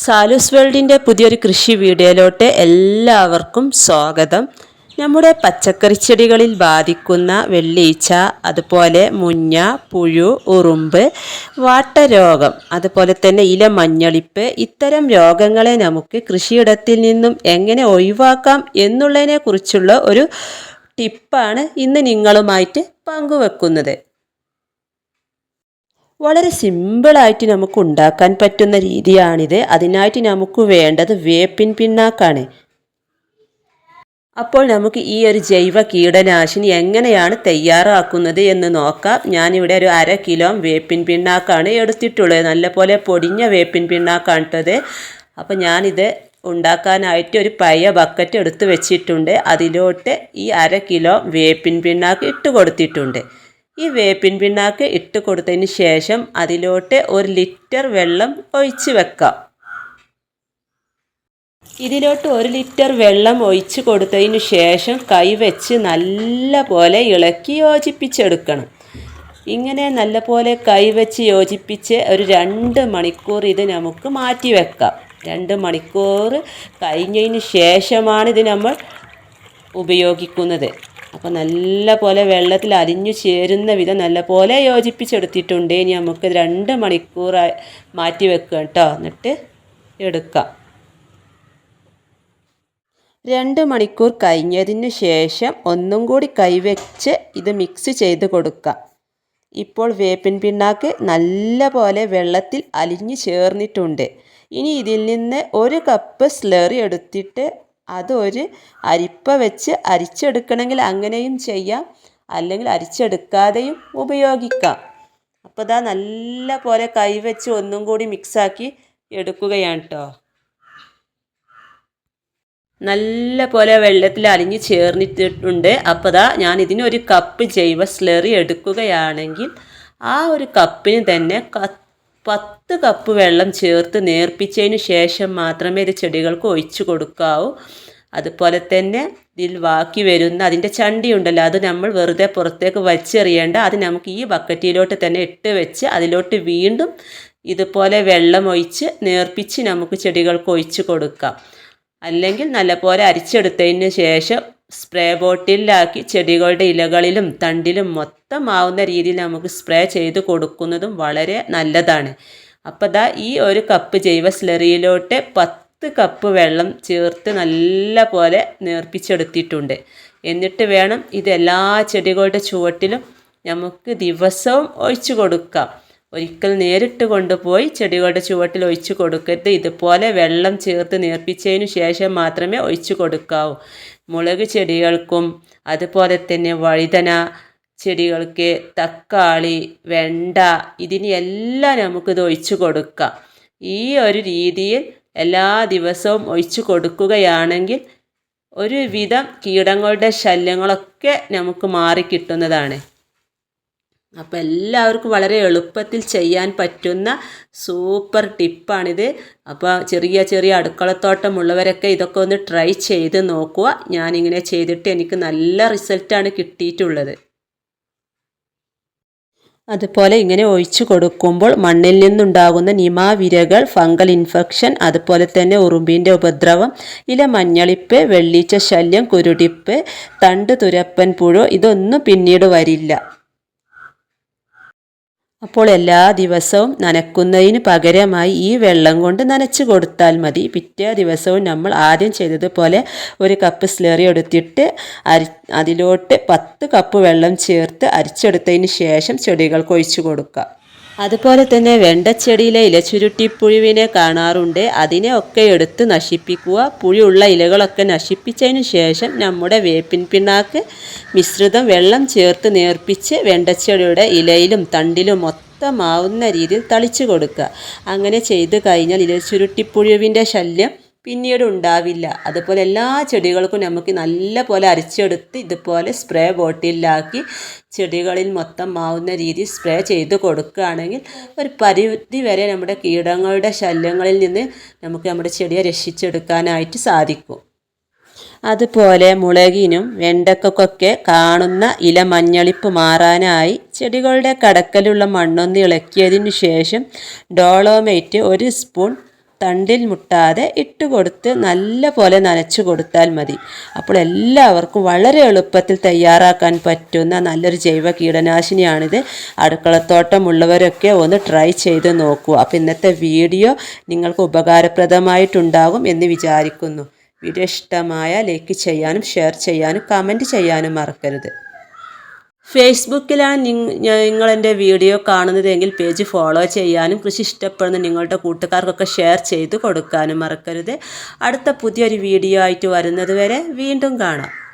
സാലൂസ് വേൾഡിന്റെ പുതിയൊരു കൃഷി വീഡിയോയിലോട്ട് എല്ലാവർക്കും സ്വാഗതം. നമ്മുടെ പച്ചക്കറി ചെടികളിൽ ബാധിക്കുന്ന വെള്ളീച്ച അതുപോലെ മുഞ്ഞ പുഴു ഉറുമ്പ് വാട്ടരോഗം അതുപോലെ തന്നെ ഇല മഞ്ഞളിപ്പ് ഇത്തരം രോഗങ്ങളെ നമുക്ക് കൃഷിയിടത്തിൽ നിന്നും എങ്ങനെ ഒഴിവാക്കാം എന്നുള്ളതിനെ കുറിച്ചുള്ള ഒരു ടിപ്പാണ് ഇന്ന് നിങ്ങളുമായിട്ട് പങ്കുവെക്കുന്നത്. വളരെ സിമ്പിളായിട്ട് നമുക്ക് ഉണ്ടാക്കാൻ പറ്റുന്ന രീതിയാണിത്. അതിനായിട്ട് നമുക്ക് വേണ്ടത് വേപ്പിൻ പിണ്ണാക്കാണ്. അപ്പോൾ നമുക്ക് ഈ ഒരു ജൈവ കീടനാശിനി എങ്ങനെയാണ് തയ്യാറാക്കുന്നത് എന്ന് നോക്കാം. ഞാനിവിടെ ഒരു അര കിലോ വേപ്പിൻ പിണ്ണാക്കാണ് എടുത്തിട്ടുള്ളത്. നല്ലപോലെ പൊടിഞ്ഞ വേപ്പിൻ പിണ്ണാക്കാണ് ഇട്ടത് അപ്പോൾ ഞാനിത് ഉണ്ടാക്കാനായിട്ട് ഒരു പഴയ ബക്കറ്റ് എടുത്ത് വെച്ചിട്ടുണ്ട്. അതിലോട്ട് ഈ അര കിലോ വേപ്പിൻ പിണ്ണാക്ക് ഇട്ട് കൊടുത്തിട്ടുണ്ട്. ഈ വേപ്പിൻ പിണ്ണാക്ക് ഇട്ട് കൊടുത്തതിന് ശേഷം അതിലോട്ട് ഒരു ലിറ്റർ വെള്ളം ഒഴിച്ച് വെക്കാം. ഇതിലോട്ട് ഒരു ലിറ്റർ വെള്ളം ഒഴിച്ച് കൊടുത്തതിന് ശേഷം കൈവച്ച് നല്ല പോലെ ഇളക്കി യോജിപ്പിച്ചെടുക്കണം. ഇങ്ങനെ നല്ല പോലെ കൈവച്ച് യോജിപ്പിച്ച് ഒരു രണ്ട് മണിക്കൂർ ഇത് നമുക്ക് മാറ്റി വെക്കാം. രണ്ട് മണിക്കൂർ കഴിഞ്ഞതിന് ശേഷമാണ് ഇത് നമ്മൾ ഉപയോഗിക്കുന്നത്. അപ്പോൾ നല്ല പോലെ വെള്ളത്തിൽ അരിഞ്ഞു ചേരുന്ന വിധം നല്ല പോലെ യോജിപ്പിച്ചെടുത്തിട്ടുണ്ട്. ഇനി നമുക്ക് രണ്ട് മണിക്കൂർ മാറ്റി വെക്കുക കേട്ടോ എന്നിട്ട് എടുക്കാം. രണ്ട് മണിക്കൂർ കഴിഞ്ഞതിന് ശേഷം ഒന്നും കൂടി കൈവച്ച് ഇത് മിക്സ് ചെയ്ത് കൊടുക്കുക ഇപ്പോൾ വേപ്പിൻ പിണ്ണാക്ക് നല്ല പോലെ വെള്ളത്തിൽ അലിഞ്ഞു ചേർന്നിട്ടുണ്ട്. ഇനി ഇതിൽ നിന്ന് ഒരു കപ്പ് സ്ലറി എടുത്തിട്ട് അത് ഒരു അരിപ്പ വെച്ച് അരിച്ചെടുക്കണമെങ്കിൽ അങ്ങനെയും ചെയ്യാം. അല്ലെങ്കിൽ അരിച്ചെടുക്കാതെയും ഉപയോഗിക്കാം. അപ്പോൾ ഇതാ നല്ല പോലെ കൈവച്ച് ഒന്നും കൂടി മിക്സാക്കി എടുക്കുകയാണ് കേട്ടോ നല്ല പോലെ വെള്ളത്തിൽ അലിഞ്ഞ് ചേർന്നിട്ടുണ്ട്. അപ്പോൾ ദാ ഞാൻ ഇതിനൊരു കപ്പ് ജൈവ സ്ലറി എടുക്കുകയാണെങ്കിൽ ആ ഒരു കപ്പിന് തന്നെ പത്ത് കപ്പ് വെള്ളം ചേർത്ത് നേർപ്പിച്ചതിന് ശേഷം മാത്രമേ ഇത് ചെടികൾക്ക് ഒഴിച്ചു കൊടുക്കാവൂ. അതുപോലെ തന്നെ ഇതിൽ ബാക്കി വരുന്ന അതിന്റെ ചണ്ടി ഉണ്ടല്ലോ അത് നമ്മൾ വെറുതെ പുറത്തേക്ക് വലിച്ചെറിയേണ്ട അത് നമുക്ക് ഈ ബക്കറ്റിലോട്ട് തന്നെ ഇട്ട് വെച്ച് അതിലോട്ട് വീണ്ടും ഇതുപോലെ വെള്ളം ഒഴിച്ച് നേർപ്പിച്ച് നമുക്ക് ചെടികൾക്ക് ഒഴിച്ച് കൊടുക്കാം. അല്ലെങ്കിൽ നല്ലപോലെ അരിച്ചെടുത്തതിന് ശേഷം സ്പ്രേ ബോട്ടിലാക്കി ചെടികളുടെ ഇലകളിലും തണ്ടിലും മൊത്തമാവുന്ന രീതിയിൽ നമുക്ക് സ്പ്രേ ചെയ്ത് കൊടുക്കുന്നതും വളരെ നല്ലതാണ്. അപ്പോൾ ദാ ഈ ഒരു കപ്പ് ജൈവ സ്ലറിയിലോട്ട് പത്ത് കപ്പ് വെള്ളം ചേർത്ത് നല്ല പോലെ നേർപ്പിച്ചെടുത്തിട്ടുണ്ട്. എന്നിട്ട് വേണം ഇത് എല്ലാ ചെടികളുടെ ചുവട്ടിലും നമുക്ക് ദിവസവും ഒഴിച്ചു കൊടുക്കാം. ഒരിക്കൽ നേരിട്ട് കൊണ്ടുപോയി ചെടികളുടെ ചുവട്ടിൽ ഒഴിച്ചു കൊടുക്കരുത്. ഇതുപോലെ വെള്ളം ചേർത്ത് നേർപ്പിച്ചതിന് ശേഷം മാത്രമേ ഒഴിച്ചു കൊടുക്കാവൂ. മുളക് ചെടികൾക്കും അതുപോലെ തന്നെ വഴുതന ചെടികൾക്ക് തക്കാളി വെണ്ട ഇതിനെല്ലാം നമുക്കിത് ഒഴിച്ചു കൊടുക്കാം. ഈ ഒരു രീതിയിൽ എല്ലാ ദിവസവും ഒഴിച്ചു കൊടുക്കുകയാണെങ്കിൽ ഒരുവിധം കീടങ്ങളുടെ ശല്യങ്ങളൊക്കെ നമുക്ക് മാറിക്കിട്ടുന്നതാണ്. അപ്പോൾ എല്ലാവർക്കും വളരെ എളുപ്പത്തിൽ ചെയ്യാൻ പറ്റുന്ന സൂപ്പർ ടിപ്പാണിത്. അപ്പോൾ ചെറിയ ചെറിയ അടുക്കളത്തോട്ടമുള്ളവരൊക്കെ ഇതൊക്കെ ഒന്ന് ട്രൈ ചെയ്ത് നോക്കുക. ഞാനിങ്ങനെ ചെയ്തിട്ട് എനിക്ക് നല്ല റിസൾട്ടാണ് കിട്ടിയിട്ടുള്ളത്. അതുപോലെ ഇങ്ങനെ ഒഴിച്ചു കൊടുക്കുമ്പോൾ മണ്ണിൽ നിന്നുണ്ടാകുന്ന നിമാവിരകൾ ഫംഗൽ ഇൻഫെക്ഷൻ അതുപോലെ തന്നെ ഉറുമ്പിന്റെ ഉപദ്രവം ഇല മഞ്ഞളിപ്പ് വെള്ളീച്ച ശല്യം കുരുടിപ്പ് തണ്ട് തുരപ്പൻ പുഴു ഇതൊന്നും പിന്നീട് വരില്ല. അപ്പോൾ എല്ലാ ദിവസവും നനക്കുന്നതിന് പകരമായി ഈ വെള്ളം കൊണ്ട് നനച്ചു കൊടുത്താൽ മതി. പിറ്റേ ദിവസവും നമ്മൾ ആദ്യം ചെയ്തതുപോലെ ഒരു കപ്പ് സ്ലറി എടുത്തിട്ട് അരി അതിലോട്ട് പത്ത് കപ്പ് വെള്ളം ചേർത്ത് അരിച്ചെടുത്തതിന് ശേഷം ചെടികൾക്ക് ഒഴിച്ചു കൊടുക്കുക. അതുപോലെ തന്നെ വെണ്ടച്ചെടിയിലെ ഇലച്ചുരുട്ടിപ്പുഴുവിനെ കാണാറുണ്ട്. അതിനെ ഒക്കെ എടുത്ത് നശിപ്പിക്കുക. പുഴിയുള്ള ഇലകളൊക്കെ നശിപ്പിച്ചതിന് ശേഷം നമ്മുടെ വേപ്പിൻ പിണ്ണാക്ക് മിശ്രിതം വെള്ളം ചേർത്ത് നേർപ്പിച്ച് വെണ്ടച്ചെടിയുടെ ഇലയിലും തണ്ടിലും മൊത്തമാവുന്ന രീതിയിൽ തളിച്ചു കൊടുക്കുക. അങ്ങനെ ചെയ്തു കഴിഞ്ഞാൽ ഇലച്ചുരുട്ടിപ്പുഴുവിന്റെ ശല്യം പിന്നീട് ഉണ്ടാവില്ല അതുപോലെ എല്ലാ ചെടികൾക്കും നമുക്ക് നല്ല പോലെ അരിച്ചെടുത്ത് ഇതുപോലെ സ്പ്രേ ബോട്ടിലാക്കി ചെടികളിൽ മൊത്തം ആവുന്ന രീതി സ്പ്രേ ചെയ്ത് കൊടുക്കുകയാണെങ്കിൽ ഒരു പരിധി വരെ നമ്മുടെ കീടങ്ങളുടെ ശല്യങ്ങളിൽ നിന്ന് നമുക്ക് നമ്മുടെ ചെടിയെ രക്ഷിച്ചെടുക്കാനായിട്ട് സാധിക്കും. അതുപോലെ മുളകിനും വെണ്ടക്കൊക്കെ കാണുന്ന ഇല മഞ്ഞളിപ്പ് മാറാനായി ചെടികളുടെ കടക്കലുള്ള മണ്ണൊന്ന് ഇളക്കിയതിന് ശേഷം ഡോളോമേറ്റ് ഒരു സ്പൂൺ തണ്ടിൽ മുട്ടാതെ ഇട്ട് കൊടുത്ത് നല്ല പോലെ നനച്ചു കൊടുത്താൽ മതി. അപ്പോൾ എല്ലാവർക്കും വളരെ എളുപ്പത്തിൽ തയ്യാറാക്കാൻ പറ്റുന്ന നല്ലൊരു ജൈവ കീടനാശിനിയാണിത്. അടുക്കളത്തോട്ടമുള്ളവരൊക്കെ ഒന്ന് ട്രൈ ചെയ്ത് നോക്കൂ. അപ്പോൾ ഇന്നത്തെ വീഡിയോ നിങ്ങൾക്ക് ഉപകാരപ്രദമായിട്ടുണ്ടാകും എന്ന് വിചാരിക്കുന്നു. വീഡിയോ ഇഷ്ടമായ ലൈക്ക് ചെയ്യാനും ഷെയർ ചെയ്യാനും കമന്റ് ചെയ്യാനും മറക്കരുത്. ഫേസ്ബുക്കിലാണ് നിങ്ങ- നിങ്ങൾ എന്റെ വീഡിയോ കാണുന്നതെങ്കിൽ പേജ് ഫോളോ ചെയ്യാനും കൃഷി ഇഷ്ടപ്പെടുന്ന നിങ്ങളുടെ കൂട്ടുകാർക്കൊക്കെ ഷെയർ ചെയ്ത് കൊടുക്കാനും മറക്കരുത്. അടുത്ത പുതിയൊരു വീഡിയോ ആയിട്ട് വരുന്നത് വരെ വീണ്ടും കാണാം.